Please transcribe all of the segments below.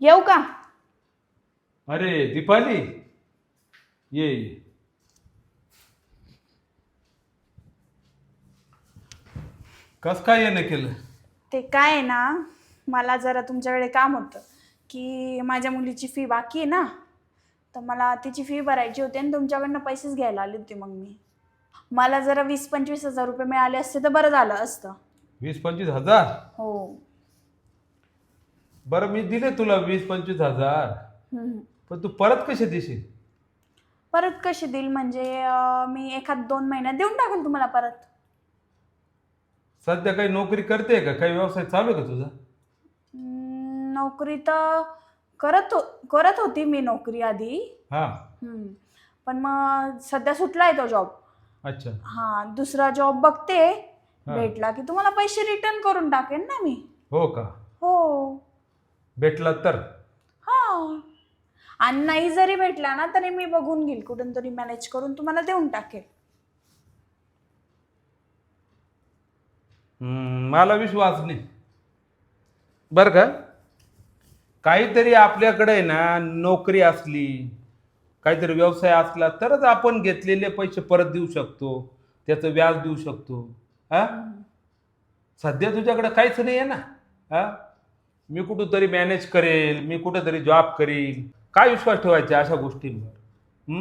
येऊ का? अरे दीपाली. ये. कस काय येणं केलं? ते काय आहे ना मला जरा तुमच्याकडे काम होतं की माझ्या मुलीची फी बाकी आहे ना तर मला तिची फी भरायची होती आणि तुमच्याकडनं पैसेच घ्यायला आली होती मग मी. मला जरा वीस पंचवीस हजार रुपये मिळाले असते तर बरं झालं असतं. वीस पंचवीस हजार? हो. बरं मी दिले तुला वीस पंचवीस हजार. हम्म. पण तू परत कसे देशील? परत कशी देईल? म्हणजे अं, मी एखाद दोन महिन्यात देऊन टाकेल तुम्हाला परत. सध्या काही नोकरी करते का? काही व्यवसाय चालू आहे का तुझा? हम्म, नोकरी तर करत हो करत होती मी नोकरी आधी. हा. हम्म. पण मग सध्या सुटला आहे तो जॉब अच्छा. हा दुसरा जॉब बघते. हा. भेटला की तुम्हाला पैसे रिटर्न करून टाकेन ना मी. हो का? हो. भेटला तर? हा. आणि नाही जरी भेटला ना तरी मी बघून घेईल कुठून तरी मॅनेज करून तुम्हाला देऊन टाकेल. हम्म, मला विश्वास नाही. बरं का? काहीतरी आपल्याकडे ना नोकरी असली काहीतरी व्यवसाय असला तरच आपण घेतलेले पैसे परत देऊ शकतो त्याचं व्याज देऊ शकतो. हा? सध्या तुझ्याकडे काहीच नाही आहे ना? हा? मी कुठं तरी मॅनेज करेल मी कुठं तरी जॉब करील काय विश्वास ठेवायचा अशा गोष्टींवर?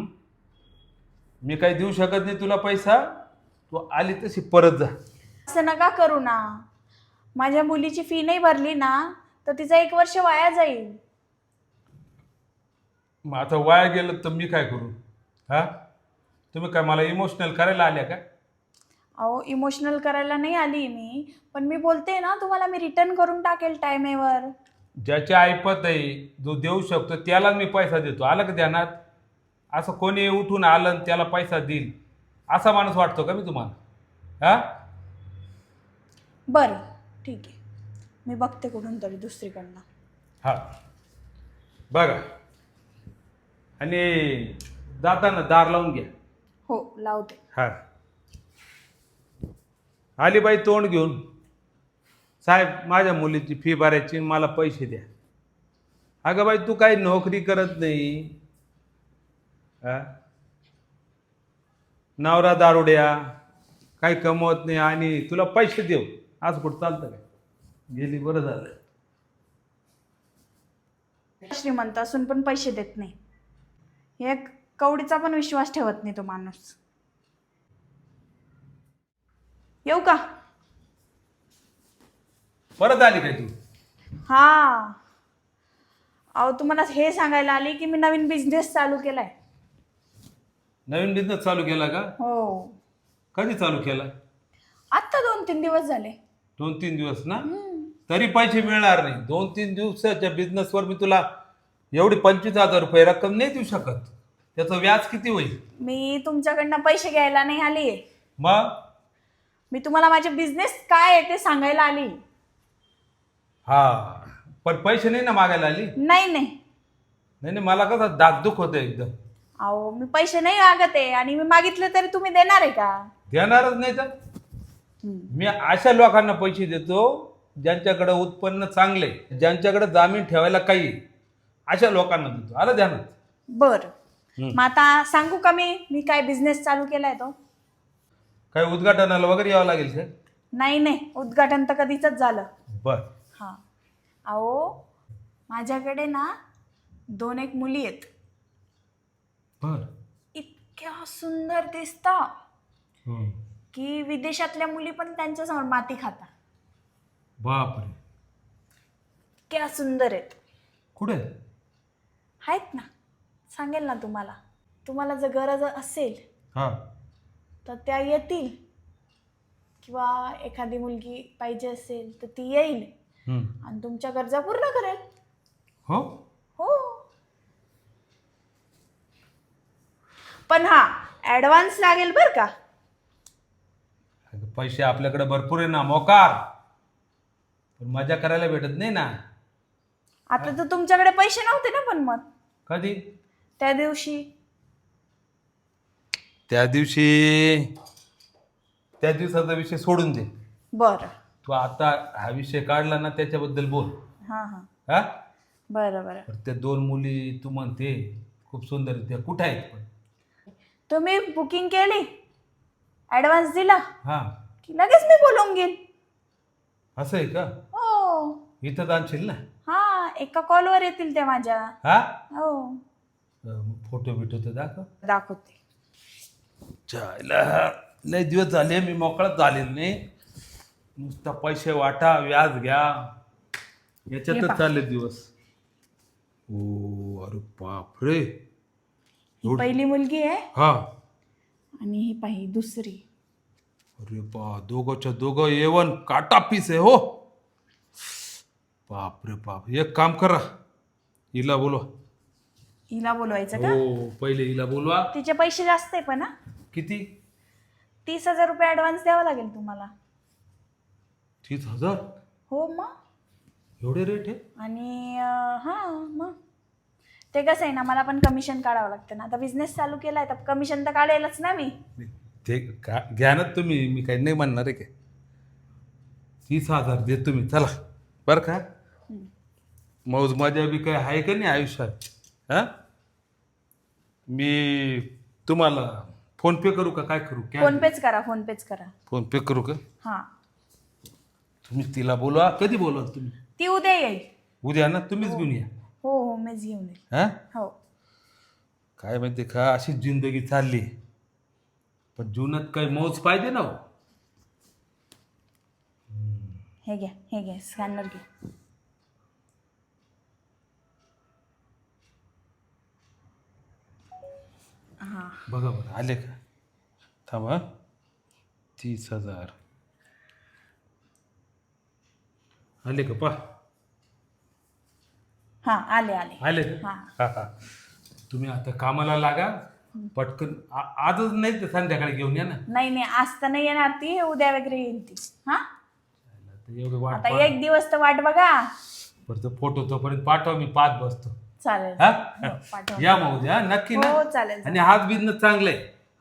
मी काही देऊ शकत नाही तुला पैसा? तू आली तशी परत जा. असं नका करू ना. माझ्या मुलीची फी नाही भरली ना तर तिचं एक वर्ष वाया जाईल. मग आता वाया गेलं तर मी काय करू? हा? तुम्ही काय मला इमोशनल करायला आल्या का? अहो इमोशनल करायला नाही आली मी पण मी बोलते ना तुम्हाला मी रिटर्न करून टाकेल टायमेवर ज्याची ऐपत आहे जो देऊ शकतो त्याला मी पैसा देतो. आलं का ध्यानात? असं कोणी उठून आलं आणि त्याला पैसा देईल असा माणूस वाटतो का मी तुम्हाला? हा? बरं ठीक आहे. मी बघते कुठून तरी दुसरीकडनं. हा. बघा. आणि जाताना दार लावून घ्या. हो लावते. हा. आली बाई तोंड घेऊन साहेब माझ्या मुलीची फी भरायची मला पैसे द्या. अगं बाई तू काही नोकरी करत नाही. हा? नवरा दारुड्या काही कमवत नाही आणि तुला पैसे देऊ. आज कुठं चालतं काय? गेली बरं झालं. श्रीमंत असून पण पैसे देत नाही. एक कवडीचा पण विश्वास ठेवत नाही तो माणूस. येऊ का? परत आली काय तू? हा. अहो तुम्हाला हे सांगायला आली की मी नवीन बिझनेस चालू केलाय. नवीन बिझनेस चालू केला का? हो. कधी चालू केला? आत्ता दोन तीन दिवस झाले. दोन तीन दिवस ना. तरी पैसे मिळणार नाही. दोन तीन दिवसाच्या बिझनेसवर मी तुला एवढी पंचवीस हजार रुपये रक्कम नाही देऊ शकत. त्याचं व्याज किती होईल? मी तुमच्याकडनं पैसे घ्यायला नाही आली मग? मी तुम्हाला माझे बिझनेस काय आहे ते सांगायला आली? हा पण पैसे नाही ना मागायला आली? नाही नाही. नाही नाही मला कसं दागदुख होतं एकदम. अहो मी पैसे नाही मागत आहे. आणि मी मागितले तरी तुम्ही देणार आहे का? देणारच नाही तर. मी अशा लोकांना पैसे देतो ज्यांच्याकडे उत्पन्न चांगले ज्यांच्याकडे जामीन ठेवायला काही आहे. अशा लोकांना देतो. आलं ध्यानात? बर. हम्म. मग आता सांगू का मी? मी काय बिझनेस चालू केलाय तो? काही उद्घाटनाला वगैरे यावं लागेल का? नाही नाही. उद्घाटन तर कधीच झालं. बर. हां. अहो माझ्याकडे ना दोन एक मुली आहेत. बर. इतक्या सुंदर दिसता. की विदेशातल्या मुली पण त्यांच्यासमोर माती खाता बापरे. इतक्या सुंदर आहेत. कुठे? आहेत ना. सांगेल ना तुम्हाला. तुम्हाला जर गरज असेल हा. तर त्या येतील. किंवा एखादी मुलगी पाहिजे असेल तर ती येईल. हं. आणि तुमच्या गरजा पूर्ण करेल. हो? हो. पण हा ॲडव्हान्स लागेल बरं का? अगं, पैसे आपल्याकडे भरपूर आहे ना मोकार. पण मजा करायला भेटत नाही ना. आता तर तुमच्याकडे पैसे नव्हते ना पण मग. कधी? त्या दिवशी. त्या दिवशी त्या दिवसाचा विषय सोडून दे. बरं. तू आता हा विषय काढला ना त्याच्याबद्दल बोल. हां हां. हा? बरं बरं. त्या दोन मुली तू म्हणते खूप सुंदर आहेत. त्या कुठं आहेत पण? तुम्ही बुकिंग केली? ॲडव्हान्स दिला? हा. की लगेच मी बोलून घेईन? असं आहे का? हो. इथं आणशील ना? हा एका कॉलवर येतील ते माझ्या. हा? हो. फोटो बिटो तर दाखव. दाखवते. चायला लय दिवस झाले मी मोकळाच झालेलो नाही. नुसता पैसे वाटा व्याज घ्या. हे याच्यातच पहा. चालले दिवस. ओ अरे बापरे ही पहिली मुलगी आहे. हा. आणि ही पाही दुसरी. अरे बा दोघंच्या दोघं येवन काटा पीस आहे हो. बाप रे बाप. एक काम करा. हिला बोलवा. हिला बोलवायचं का? हो पहिले हिला बोलवा. तिचे पैसे जास्त आहे पण हा. किती? तीस हजार रुपये ॲडव्हान्स द्यावा लागेल तुम्हाला. तीस हजार? हो मग. एवढे रेट आहे आणि अं, हां मग. ते कसं आहे ना मला पण कमिशन काढावं लागतं ना. आता बिझनेस चालू केला आहे तर कमिशन तर काढेलच ना मी. ते का घ्या ना तुम्ही मी काही नाही म्हणणार आहे काय तीस हजार देतो मी चला. बरं का? मौज मजा बी काय आहे का नाही आयुष्यात? हा? मी तुम्हाला फोन पे करू का? काय करू? फोन पेच करा फोन पेच करा. फोन पे करू का? हां. तुम्ही तिला बोलवा. कधी बोलवा तुम्ही? ती उद्या येईल. उद्या ना? तुम्हीच घेऊन या. हो हो मीच घेऊन येईल. हा? हो. काय माहिती का? अशीच जिंदगी चालली. पण जीवनात काही मौज पाहिजे ना हो. हे घ्या हे घ्या स्कॅनर घे हां. बघा बरं आले का? थांबा तीस हजार. आले का? पा हां आले आले. आले का? हां. हा हा. तुम्ही आता कामाला लागा. पटकन आ- आजच नाही तर संध्याकाळी घेऊन या ना. नाही नाही आज तर नाही येणार ती. उद्या वगैरे येईल ती. हां? आता एवढं वाट आता एक दिवस तर वाट बघा. परत फोटो तोपर्यंत पाठवा मी पाच बसतो. चालेल. हा? हो, पाठवा या मग उद्या नक्की ना. हो चालेल आणि हाच बिझनेस चांगले.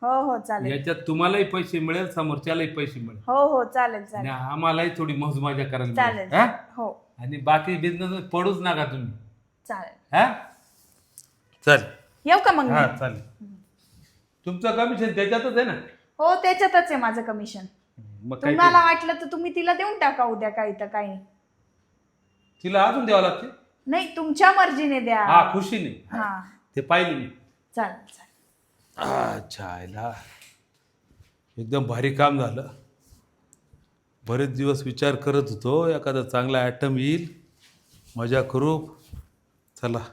हो हो चालेल. याच्यात तुम्हालाही पैसे मिळेल समोरच्यालाही पैसे मिळेल. हो हो चालेल आणि चालेल आम्हालाही थोडी मौज मजा करायला चालेल. मिळेल हा? हो. आणि बाकी बिझनेस पडूच नका तुम्ही. चालेल. हा? चालेल येऊ का मग हा? चालेल. तुमचं कमिशन त्याच्यातच आहे ना? हो त्याच्यातच आहे माझं कमिशन मग काय तुम्हाला वाटलं तर तुम्ही तिला देऊन टाका उद्या काही तर काही. तिला अजून द्यावं लागते? नाही तुमच्या मर्जीने द्या. हा खुशीने. हा. ते पाहिजे मी. चालेल चालेल. अच्छा आयला एकदम भारी काम झालं. बरेच दिवस विचार करत होतो एखादा चांगला ॲटम येईल मजा करू. चला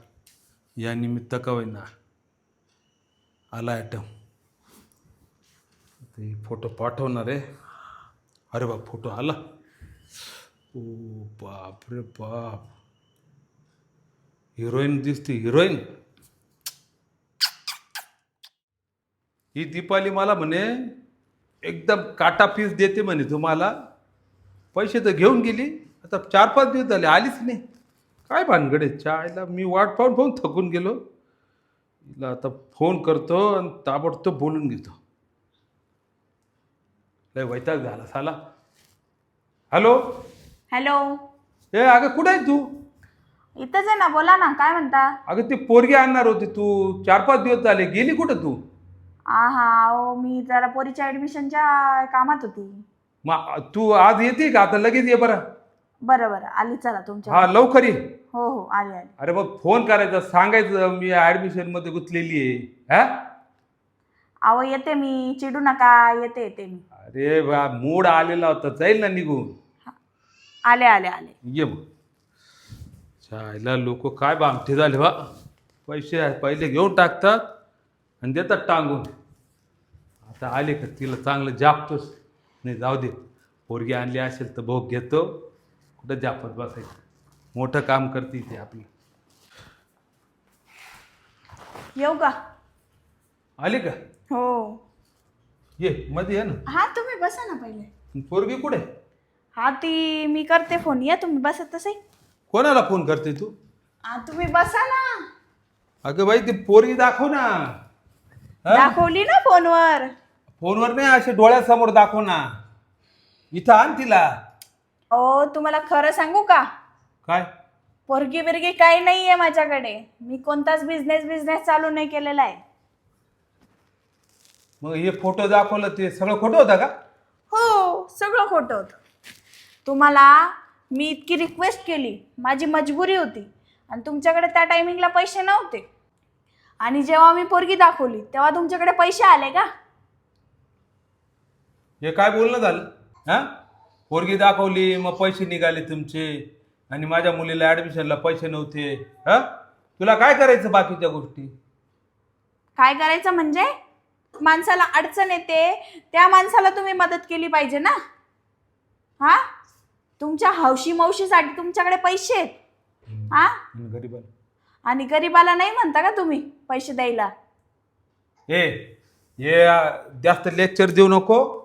या निमित्त का होईना आला ॲटम ते फोटो पाठवणार आहे. अरे बाप फोटो आला. ओ बाप रे बाप. हिरोईन दिसते हिरोईन. ही दीपाली मला म्हणे एकदम काटा पीस देते म्हणे तुम्हाला. पैसे तर घेऊन गेली आता चार पाच दिवस झाले आलीच नाही. काय भानगडे चायला मी वाट पाहून पाहून थकून गेलो. हिला आता फोन करतो आणि ताबडतोब बोलून घेतो. लय वैताग झाला साला. हॅलो? हॅलो? ए अगं कुठे आहे तू? इथंच आहे ना बोला ना काय म्हणता? अगं ती पोरगी आणणार होती तू. चार पाच दिवस झाले. गेली कुठं तू? हा हा हो मी जरा पोरीच्या ऍडमिशनच्या कामात होती. मग तू आज येते का? आता लगेच ये बरं. बरं बरं. आली चला तुमच्या हा लवकर ये. हो हो. आली आली. अरे मग फोन करायचा. सांगायचं मी ऍडमिशनमध्ये गुंतलेली आहे. हा? अहो येते मी. चिडू नका. येते येते मी. अरे बा मूड आलेला होता. जाईल ना निघून. आले आले आले. ये मग चायला लोक काय बामठे झाले बा? पैसे पहिले घेऊन टाकतात आणि देतात टांगून. आता आले का तिला चांगलं जापतोच नाही जाऊ दे. पोरगी आणली असेल तर भोग घेतो. कुठं जापत बसायचं? मोठं काम करते ते आपलं. येऊ का? आली का? हो. ये मध्ये ये ना. हा तुम्ही बसा ना पहिले. पोरगी कुठे? हा ती मी करते फोन. या तुम्ही बसा तसे कोणाला फोन करते तू? तुम्ही बसा ना. अगं बाई ती पोरगी दाखव ना. हा? दाखवली ना फोनवर. फोनवर नाही असे डोळ्यासमोर दाखव ना. इथं आण तिला. ओ तुम्हाला खरं सांगू का? काय? पोरगी बिरगी काही नाही आहे माझ्याकडे. मी कोणताच बिझनेस बिझनेस चालू नाही केलेला आहे. मग हे फोटो दाखवलं ते सगळं खोटं होतं का? हो सगळं खोटं होतं. तुम्हाला मी इतकी रिक्वेस्ट केली. माझी मजबुरी होती. आणि तुमच्याकडे त्या टायमिंगला पैसे नव्हते. आणि जेव्हा मी पोरगी दाखवली तेव्हा तुमच्याकडे पैसे आले का? हे काय बोलणं झालं? हा? पोरगी दाखवली मग पैसे निघाले तुमचे. आणि माझ्या मुलीला ॲडमिशनला पैसे नव्हते. हा? तुला काय करायचं बाकीच्या गोष्टी? काय करायचं म्हणजे? माणसाला अडचण येते. त्या माणसाला तुम्ही मदत केली पाहिजे ना? हा? तुमच्या हौशी मौशीसाठी तुमच्याकडे पैसे आहेत. हा? आणि गरीबाला. आणि गरीबाला नाही म्हणता का तुम्ही पैसे द्यायला? ए हे जास्त लेक्चर देऊ नको.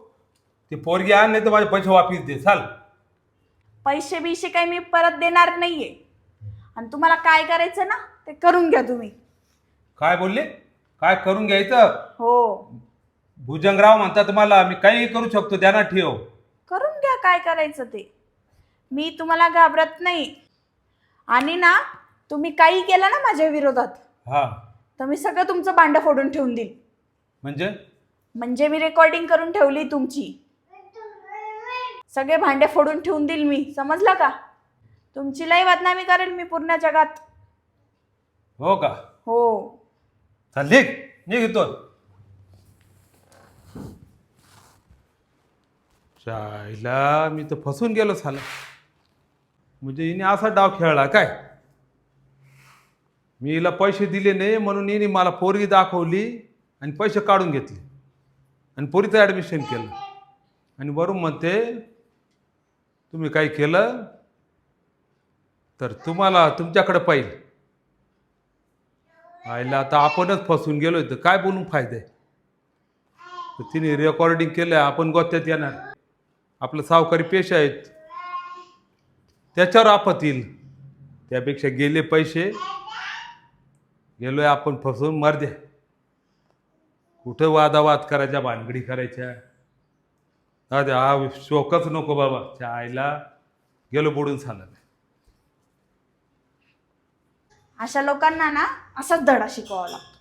ते पोरगी आण नाही तर माझे पैसे वापिस दे. चाल. पैसे बिशे काही मी परत देणार नाहीये. आणि तुम्हाला काय करायचं ना ते करून घ्या तुम्ही. काय बोलले? काय करून घ्यायचं? हो. भुजंगराव म्हणता तुम्हाला मी काही करू शकतो ध्यानात ठेव. करून घ्या काय करायचं ते. मी तुम्हाला घाबरत नाही. आणि ना तुम्ही काही केलं ना माझ्या विरोधात? हा. तर मी सगळं तुमचं भांडं फोडून ठेवून देईल. म्हणजे? म्हणजे मी रेकॉर्डिंग करून ठेवली तुमची. सगळे भांडे फोडून ठेवून देईल मी. समजलं का? तुमची लई बदनामी करेल मी पूर्ण जगात. हो का? हो. चल निघ. निघ इथून. चायला मी तर फसून गेलो साला. म्हणजे हिने असा डाव खेळला काय? मी हिला पैसे दिले नाही म्हणून हिने मला पोरगी दाखवली आणि पैसे काढून घेतले. आणि पोरीचं ॲडमिशन केलं. आणि वरून म्हणते तुम्ही काय केलं? तर तुम्हाला तुमच्याकडे पाहिजे आईला आता आपणच फसून गेलो तर काय बोलून फायदा? आहे तर तिने रेकॉर्डिंग केलं आपण गोत्यात येणार. आपलं सावकारी पेशा आहेत. त्याच्यावर आपत येईल. त्यापेक्षा गेले पैसे गेलोय आपण फसून मर द्या. कुठं वादावाद करायच्या भानगडी करायच्या? दादा हा शोकच नको बाबा. त्या आईला गेलो बुडून सांगत अशा लोकांना ना असाच धडा शिकवावा लागतो.